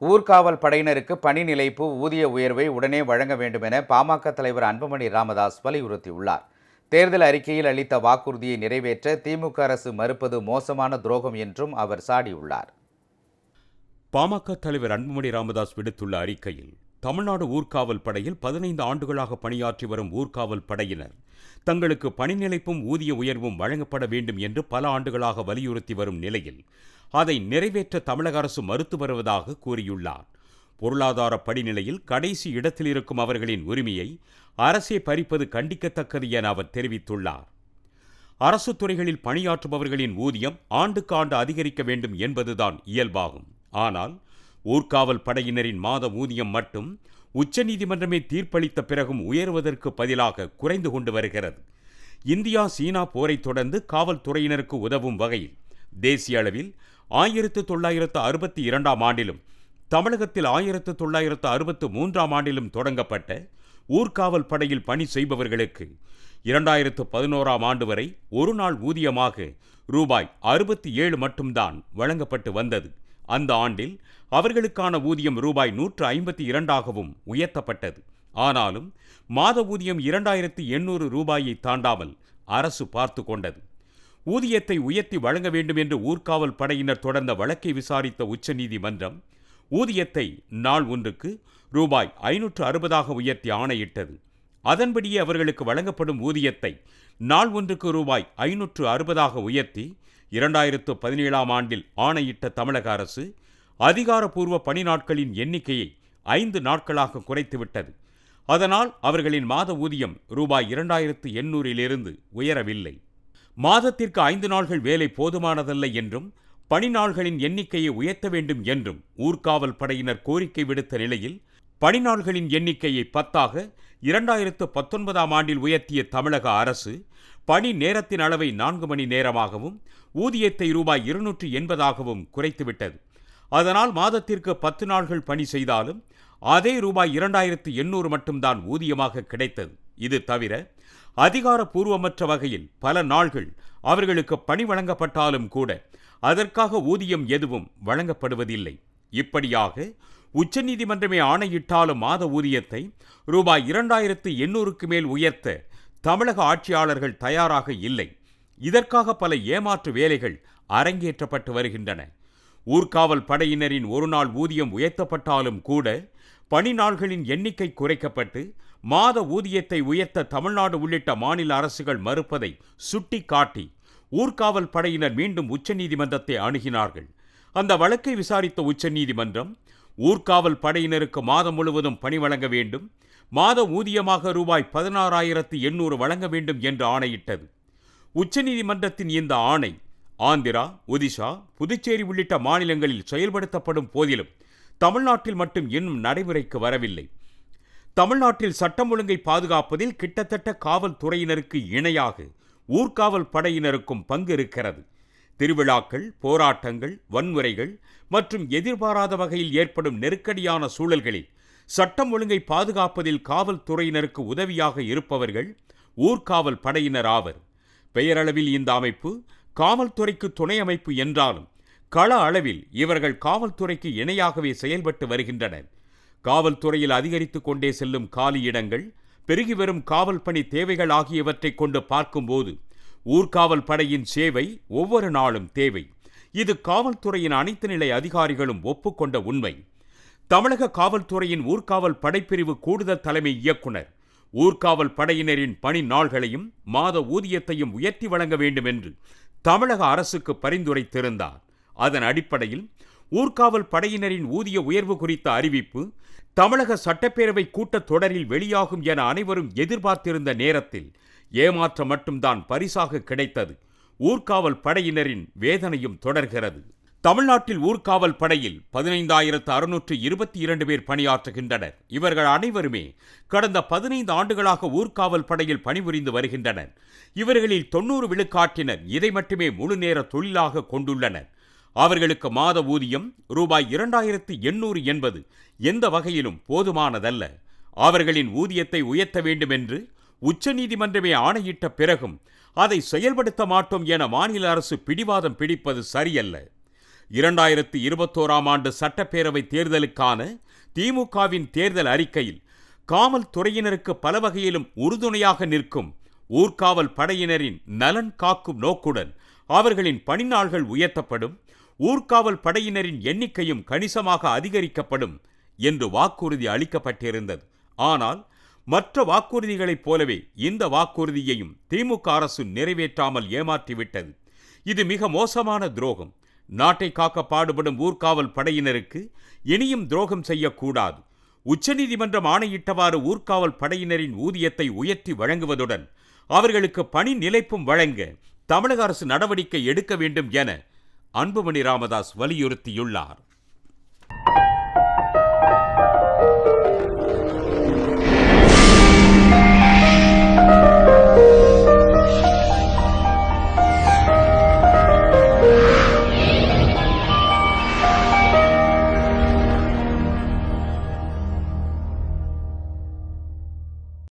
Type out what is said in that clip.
ஊர்காவல் படையினருக்கு பணி நிலைப்பு ஊதிய உயர்வை உடனே வழங்க வேண்டும் என பாமக தலைவர் அன்புமணி ராமதாஸ் வலியுறுத்தியுள்ளார். தேர்தல் அறிக்கையில் அளித்த வாக்குறுதியை நிறைவேற்ற திமுக அரசு மறுப்பது மோசமான துரோகம் என்றும் அவர் சாடியுள்ளார். பாமக தலைவர் அன்புமணி ராமதாஸ் விடுத்துள்ள அறிக்கையில் தமிழ்நாடு ஊர்காவல் படையில் பதினைந்து ஆண்டுகளாக பணியாற்றி வரும் ஊர்காவல் படையினர் தங்களுக்கு பணிநிலைப்பும் ஊதிய உயர்வும் வழங்கப்பட வேண்டும் என்று பல ஆண்டுகளாக வலியுறுத்தி வரும் நிலையில் அதை நிறைவேற்ற தமிழக அரசு மறுத்து வருவதாக கூறியுள்ளார். பொருளாதார படிநிலையில் கடைசி இடத்தில் இருக்கும் அவர்களின் உரிமையை அரசே பறிப்பது கண்டிக்கத்தக்கது என அவர் தெரிவித்துள்ளார். அரசு துறைகளில் பணியாற்றுபவர்களின் ஊதியம் ஆண்டுக்கு ஆண்டு அதிகரிக்க வேண்டும் என்பதுதான் இயல்பாகும். ஆனால் ஊர்காவல் படையினரின் மாத ஊதியம் மட்டும் உச்சநீதிமன்றமே தீர்ப்பளித்த பிறகும் உயர்வதற்கு பதிலாக குறைந்து கொண்டு வருகிறது. இந்தியா சீனா போரைத் தொடர்ந்து காவல்துறையினருக்கு உதவும் வகையில் தேசிய அளவில் ஆயிரத்து தொள்ளாயிரத்து அறுபத்தி இரண்டாம் ஆண்டிலும் தமிழகத்தில் ஆயிரத்து தொள்ளாயிரத்து அறுபத்து மூன்றாம் ஆண்டிலும் தொடங்கப்பட்ட ஊர்காவல் படையில் பணி செய்பவர்களுக்கு இரண்டாயிரத்து பதினோராம் ஆண்டு வரை ஒரு நாள் ஊதியமாக ரூபாய் அறுபத்தி ஏழு மட்டும்தான் வழங்கப்பட்டு வந்தது. அந்த ஆண்டில் அவர்களுக்கான ஊதியம் ரூபாய் நூற்று ஐம்பத்தி இரண்டாகவும் உயர்த்தப்பட்டது. ஆனாலும் மாத ஊதியம் இரண்டாயிரத்தி எண்ணூறு ரூபாயை தாண்டாமல் அரசு பார்த்து கொண்டது. ஊதியத்தை உயர்த்தி வழங்க வேண்டும் என்று ஊர்காவல் படையினர் தொடர்ந்த வழக்கை விசாரித்த உச்சநீதிமன்றம் ஊதியத்தை நாள் ஒன்றுக்கு ரூபாய் ஐநூற்று அறுபதாக உயர்த்தி ஆணையிட்டது. அதன்படியே அவர்களுக்கு வழங்கப்படும் ஊதியத்தை நாள் ஒன்றுக்கு ரூபாய் ஐநூற்று அறுபதாக உயர்த்தி இரண்டாயிரத்து பதினேழாம் ஆண்டில் ஆணையிட்ட தமிழக அரசு அதிகாரப்பூர்வ பணி நாட்களின் எண்ணிக்கையை ஐந்து நாட்களாக குறைத்துவிட்டது. அதனால் அவர்களின் மாத ஊதியம் ரூபாய் இரண்டாயிரத்து எண்ணூறிலிருந்து உயரவில்லை. மாதத்திற்கு ஐந்து நாள்கள் வேலை போதுமானதல்ல என்றும் பணி நாள்களின் எண்ணிக்கையை உயர்த்த வேண்டும் என்றும் ஊர்காவல் படையினர் கோரிக்கை விடுத்த நிலையில் பணி நாள்களின் எண்ணிக்கையை பத்தாக இரண்டாயிரத்து பத்தொன்பதாம் ஆண்டில் உயர்த்திய தமிழக அரசு பணி நேரத்தின் அளவை நான்கு மணி நேரமாகவும் ஊதியத்தை ரூபாய் இருநூற்று எண்பதாகவும் குறைத்துவிட்டது. அதனால் மாதத்திற்கு பத்து நாள்கள் பணி செய்தாலும் அதே ரூபாய் இரண்டாயிரத்து எண்ணூறு மட்டும்தான் ஊதியமாக கிடைத்தது. இது தவிர அதிகாரப்பூர்வமற்ற வகையில் பல நாள்கள் அவர்களுக்கு பணி வழங்கப்பட்டாலும் கூட அதற்காக ஊதியம் எதுவும் வழங்கப்படுவதில்லை. இப்படியாக உச்சநீதிமன்றமே ஆணையிட்டாலும் மாத ஊதியத்தை ரூபாய் இரண்டாயிரத்து எண்ணூறுக்கு மேல் உயர்த்த தமிழக ஆட்சியாளர்கள் தயாராக இல்லை. இதற்காக பல ஏமாற்று வேலைகள் அரங்கேற்றப்பட்டு வருகின்றன. ஊர்காவல் படையினரின் ஒரு நாள் ஊதியம் உயர்த்தப்பட்டாலும் கூட பணி நாள்களின் எண்ணிக்கை குறைக்கப்பட்டு மாத ஊதியத்தை உயர்த்த தமிழ்நாடு உள்ளிட்ட மாநில அரசுகள் மறுப்பதை சுட்டிக்காட்டி ஊர்காவல் படையினர் மீண்டும் உச்சநீதிமன்றத்தை அணுகினார்கள். அந்த வழக்கை விசாரித்த உச்சநீதிமன்றம் ஊர்காவல் படையினருக்கு மாதம் முழுவதும் பணி வழங்க வேண்டும் மாத ஊதியமாக ரூபாய் பதினாறாயிரத்து எண்ணூறு வழங்க வேண்டும் என்று ஆணையிட்டது. உச்சநீதிமன்றத்தின் இந்த ஆணை ஆந்திரா ஒடிஷா புதுச்சேரி உள்ளிட்ட மாநிலங்களில் செயல்படுத்தப்படும் போதிலும் தமிழ்நாட்டில் மட்டும் இன்னும் நடைமுறைக்கு வரவில்லை. தமிழ்நாட்டில் சட்டம் ஒழுங்கை பாதுகாப்பதில் கிட்டத்தட்ட காவல்துறையினருக்கு இணையாக ஊர்காவல் படையினருக்கும் பங்கு இருக்கிறது. திருவிழாக்கள் போராட்டங்கள் வன்முறைகள் மற்றும் எதிர்பாராத வகையில் ஏற்படும் நெருக்கடியான சூழல்களில் சட்டம் ஒழுங்கை பாதுகாப்பதில் காவல்துறையினருக்கு உதவியாக இருப்பவர்கள் ஊர்காவல் படையினர் ஆவர். பெயரளவில் இந்த அமைப்பு காவல்துறைக்கு துணை அமைப்பு என்றாலும் கள அளவில் இவர்கள் காவல்துறைக்கு இணையாகவே செயல்பட்டு வருகின்றனர். காவல்துறையில் அதிகரித்துக் கொண்டே செல்லும் காலியிடங்கள் பெருகி வரும் காவல் பணி தேவைகள் ஆகியவற்றை கொண்டு பார்க்கும்போது ஊர்காவல் படையின் சேவை ஒவ்வொரு நாளும் தேவை. இது காவல்துறையின் அனைத்து நிலை அதிகாரிகளும் ஒப்புக்கொண்ட உண்மை. தமிழக காவல்துறையின் ஊர்காவல் படைப்பிரிவு கூடுதல் தலைமை இயக்குனர் ஊர்காவல் படையினரின் பணி நாள்களையும் மாத ஊதியத்தையும் உயர்த்தி வழங்க வேண்டும் என்று தமிழக அரசுக்கு பரிந்துரைத்திருந்தார். அதன் அடிப்படையில் ஊர்காவல் படையினரின் ஊதிய உயர்வு குறித்த அறிவிப்பு தமிழக சட்டப்பேரவை கூட்டத் தொடரில் வெளியாகும் என அனைவரும் எதிர்பார்த்திருந்த நேரத்தில் ஏமாற்றம் மட்டும்தான் பரிசாக கிடைத்தது. ஊர்காவல் படையினரின் வேதனையும் தொடர்கிறது. தமிழ்நாட்டில் ஊர்காவல் படையில் பதினைந்தாயிரத்து அறுநூற்று இருபத்தி இரண்டு பேர் பணியாற்றுகின்றனர். இவர்கள் அனைவருமே கடந்த பதினைந்து ஆண்டுகளாக ஊர்காவல் படையில் பணிபுரிந்து வருகின்றனர். இவர்களில் தொண்ணூறு விழுக்காட்டினர் இதை மட்டுமே முழு நேர தொழிலாக கொண்டுள்ளனர். அவர்களுக்கு மாத ஊதியம் ரூபாய் இரண்டாயிரத்து எண்ணூறு என்பது எந்த வகையிலும் போதுமானதல்ல. அவர்களின் ஊதியத்தை உயர்த்த வேண்டும் என்று உச்சநீதிமன்றமே ஆணையிட்ட பிறகும் அதை செயல்படுத்த மாட்டோம் என மாநில அரசு பிடிவாதம் பிடிப்பது சரியல்ல. இரண்டாயிரத்தி இருபத்தோராம் ஆண்டு சட்டப்பேரவை தேர்தலுக்கான திமுகவின் தேர்தல் அறிக்கையில் காவல்துறையினருக்கு பல வகையிலும் உறுதுணையாக நிற்கும் ஊர்காவல் படையினரின் நலன் காக்கும் நோக்குடன் அவர்களின் பணிநாள்கள் உயர்த்தப்படும். ஊர்காவல் படையினரின் எண்ணிக்கையும் கணிசமாக அதிகரிக்கப்படும் என்று வாக்குறுதி அளிக்கப்பட்டிருந்தது. ஆனால் மற்ற வாக்குறுதிகளைப் போலவே இந்த வாக்குறுதியையும் திமுக அரசு நிறைவேற்றாமல் ஏமாற்றிவிட்டது. இது மிக மோசமான துரோகம். நாட்டை காக்க பாடுபடும் ஊர்காவல் படையினருக்கு இனியும் துரோகம் செய்யக்கூடாது. உச்சநீதிமன்றம் ஆணையிட்டவாறு ஊர்காவல் படையினரின் ஊதியத்தை உயர்த்தி வழங்குவதுடன் அவர்களுக்கு பணி நிலைப்பும் வழங்க தமிழக அரசு நடவடிக்கை எடுக்க வேண்டும் என அன்புமணி ராமதாஸ் வலியுறுத்தியுள்ளார்.